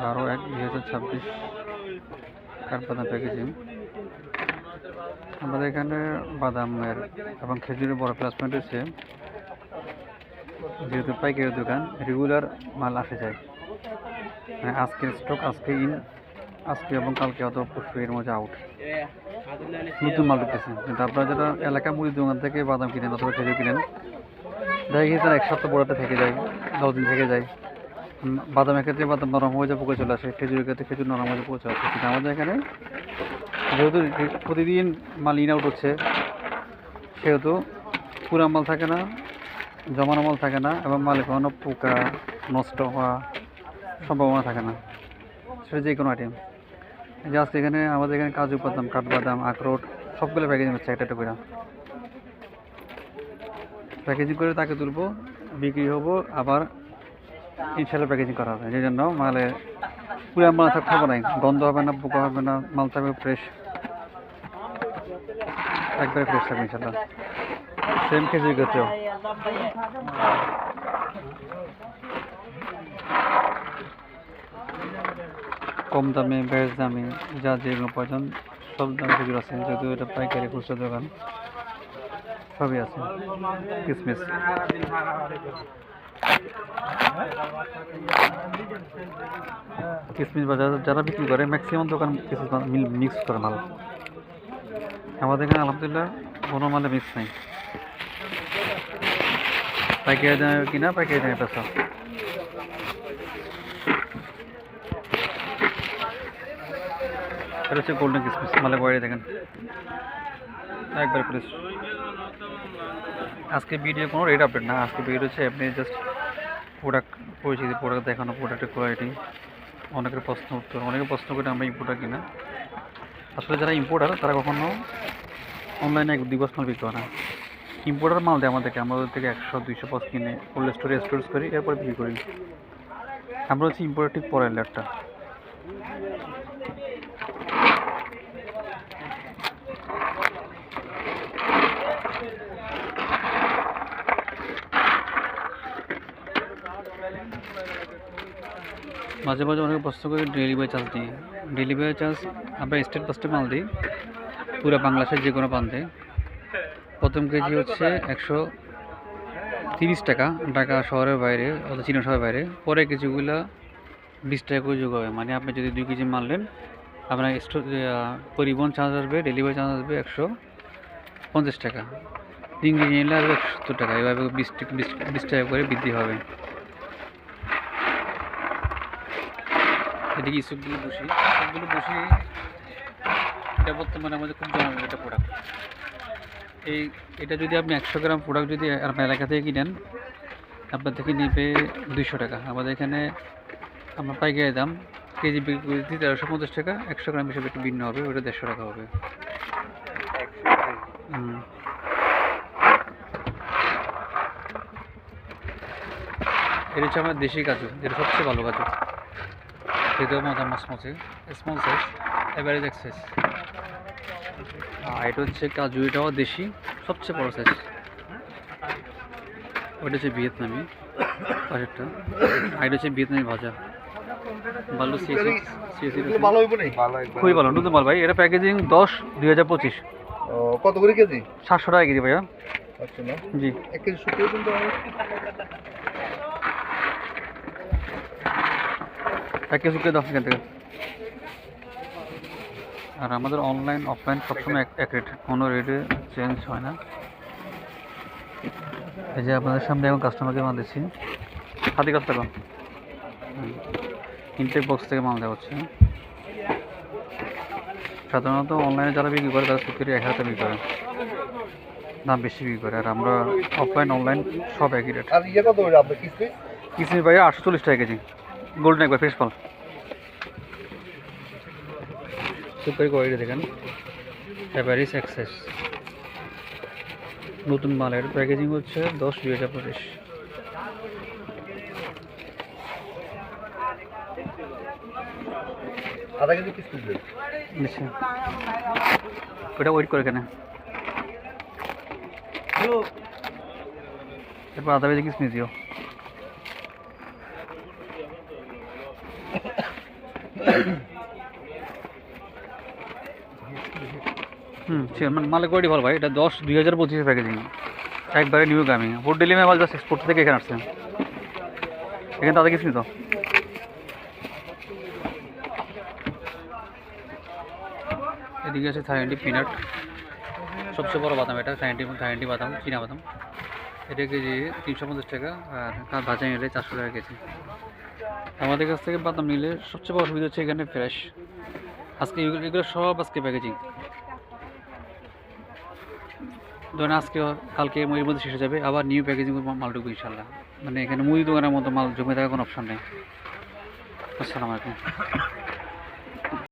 বারো এক দুই হাজার ছাব্বিশ কাঠবাদাম প্যাকেজিং। আমাদের এখানে বাদামের এবং খেজুরের বড় প্লাস পয়েন্ট হচ্ছে যেহেতু পাইকারি দোকান রেগুলার মাল আসে যায়। মানে আজকের স্টক আজকে ইন আজকে এবং কালকে অত পরশু এর মধ্যে আউট নতুন মাল ঢুকতেছে কিন্তু আপনারা যারা এলাকা মুড়ির দোকান থেকে বাদাম কিনেন অথবা খেজুর কিনেন, দেখা গেছে তারা এক সপ্তাহ বড়াতে থেকে যায়, দশ দিন থেকে যায়। বাদামের ক্ষেত্রে বাদাম নরম হয়ে যায় পোকা চলে আসে। খেজুরের ক্ষেত্রে খেজুর নরম হয়ে পোকা চলে আসে। কিন্তু আমাদের এখানে যেহেতু প্রতিদিন মাল ইন আউট হচ্ছে, সেহেতু পুরা মাল থাকে না, জমানো মাল থাকে না, এবং মালে কখনো পোকা নষ্ট হওয়া সম্ভাবনা থাকে না। সেটা যে কোনো আইটেম যে আজকে এখানে আমাদের এখানে কাজু বাদাম কাঠবাদাম আখরোট, সবগুলো প্যাকেজিং হচ্ছে একটা একটা করে। প্যাকেজিং করে তাকে তুলবো, বিক্রি হব, আবার ইনশাল্লাহ প্যাকেজিং করা হবে। সেই জন্য মালে পুরো মাল থাকতে হবে নাই গন্ধ হবে না, পোকা হবে না, মাল থাকবে ফ্রেশ একবারে ফ্রেশ থাকবে ইনশাল্লাহ সেম খেজুর ক্ষেত্রেও কম দামে, বেশ দামে, যা যেগুলো প্রয়োজন, সব দাম খেজুর আছে, যদিও এটা পাইকারি খুচরা দোকান, সবই আছে। কিসমিস। কিসমিস বাজার যারা বিক্রি করে ম্যাক্সিমাম দোকান কিসমিস মিক্স করে মাল। আমাদের এখানে আলহামদুলিল্লাহ কোনো মালে মিক্স নেই। পাইকারি দামে কিনা, পাইকারি দামে পেশা এটা হচ্ছে গোল্ডেন কিসমিস, মালে বাইরে দেখেন। একবার প্লিজ আজকে ভিডিও কোনো রেট আপডেট না, আজকে ভিডিও হচ্ছে আপনি জাস্ট প্রোডাক্ট পরিচিতি প্রোডাক্ট দেখানো প্রোডাক্টের কোয়ালিটি অনেকের প্রশ্ন উত্তর, অনেকে প্রশ্ন করে আমরা ইম্পোর্টার কিনা আসলে যারা ইম্পোর্টার তারা কখনো অনলাইনে এক দুই বছর বিক্রি করে না। ইম্পোর্টার মাল দেয় আমাদেরকে আমাদের থেকে একশো, দুইশো পাঁচ কিনে কোল্ড স্টোরে স্টোরেজ করি, এরপর বিক্রি করি। আমরা হচ্ছে ইম্পোর্টার ঠিক পরের লেটটা মাঝে মাঝে অনেকে প্রশ্ন করে ডেলিভারি চার্জ দিই ডেলিভারি চার্জ আমরা স্টেট ফার্স্টে মাল দিই, পুরো বাংলাদেশের যে কোনো প্রান্তে। প্রথম কেজি হচ্ছে একশো তিরিশ টাকা, ঢাকা শহরের বাইরে অথবা চীনা শহরের বাইরে। পরে কেজিগুলো বিশ টাকা করে যোগ হবে। মানে আপনি যদি দুই কেজি মারলেন আপনার পরিবহন চার্জ আসবে ডেলিভারি চার্জ আসবে একশো পঞ্চাশ টাকা। তিন কেজি নিলে আসবে একশো সত্তর টাকা। এভাবে বিশ বিশ টাকা করে বৃদ্ধি হবে। এদিকে ইসবগুলো বসি। ইসুকগুলো বসি এটা বর্তমানে আমাদের খুব জনপ্রিয় একটা প্রোডাক্ট এই, এটা যদি আপনি একশো গ্রাম প্রোডাক্ট যদি আপনার এলাকা থেকে কিনেন, আপনার থেকে নেবে দুইশো টাকা। আমাদের এখানে আমরা পাইকারি দাম, কেজি বিক্রি তেরোশো পঞ্চাশ টাকা। একশো গ্রাম হিসেবে একটু ভিন্ন হবে, ওটা দেড়শো টাকা হবে। এটা হচ্ছে আমার দেশি কাজু যেটা সবচেয়ে ভালো কাজু। খেতেও মজা মচমচে। স্মল সাইজ এভারেজ এক সাইজ আর এটা হচ্ছে কাজু এটাও দেশি সবচেয়ে বড় সাইজ ওটা হচ্ছে ভিয়েতনামি পাশেরটা। আর এটা হচ্ছে ভিয়েতনামি ভাজা। ভালো সিএসি সিএসি ভালো হইব। নি খুবই ভালো নতুন মাল ভাই। এটা প্যাকেজিং দশ দুই হাজার পঁচিশ। কত করে কেজি? সাতশো টাকা কেজি ভাইয়া। আচ্ছা না। জি। এক কেজি শুকিয়ে এক শুকিয়ে দশ এখান থেকে। আর আমাদের অনলাইন অফলাইন সবসময় এক এক রেট কোনো রেটে চেঞ্জ হয় না। এই যে আপনাদের সামনে এখন কাস্টমারকে মাল দিচ্ছি। হাতে কাজ থাকুন ইনটেক বক্স থেকে মাল দেওয়া হচ্ছে। সাধারণত অনলাইনে যারা বিক্রি করে তারা সত্যি এক হাজার বিক্রি করে। দাম বেশি বিক্রি করে। আর আমরা অফলাইন অনলাইন সব একই রেট কিসমিস? ভাইয়া আটশো চল্লিশ টাকা কেজি। গোল্ডেন একবার ফ্রেশ ফল। সুপারি কোয়ালিটি দেখেন অ্যাভারেজ এক্সেস নতুন মালের প্যাকেজিং হচ্ছে দশ দুই হাজার পঁচিশ। আধা কেজি কিস্তি ওটা ওয়েট করে কেন এরপর আধা কেজি কিসমিস দিও হুম মানে মালের কোয়ালিটি ভালো ভাই। এটা দশ দুই হাজার পঁচিশে প্যাকেজিং একবারে নিউ গামি ফুড ডেলিভারি মাল জাস্ট এক্সপোর্ট থেকে এখানে আসছে। এখানে তাদের কিছু তো? এদিকে আছে থাইল্যান্ডি পিনাট সবচেয়ে বড় বাদাম এটা থাইল্যান্ডি থাইল্যান্ডি বাদাম, চীনা বাদাম। এটা কেজি তিনশো পঞ্চাশ টাকা, আর ভাজা নিলে চারশো টাকা কেজি। আমাদের কাছ থেকে বাদাম নিলে সবচেয়ে বড় সুবিধা হচ্ছে এখানে ফ্রেশ আজকে এগুলো সব আজকে প্যাকেজিং ধরেন আজকে কালকে এর মধ্যে শেষ হয়ে যাবে, আবার নিউ প্যাকেজিং মাল ঢুকবে ইনশাল্লাহ মানে এখানে মুদি দোকানের মতো মাল জমে থাকার কোনো অপশন নেই। আসসালামু আলাইকুম।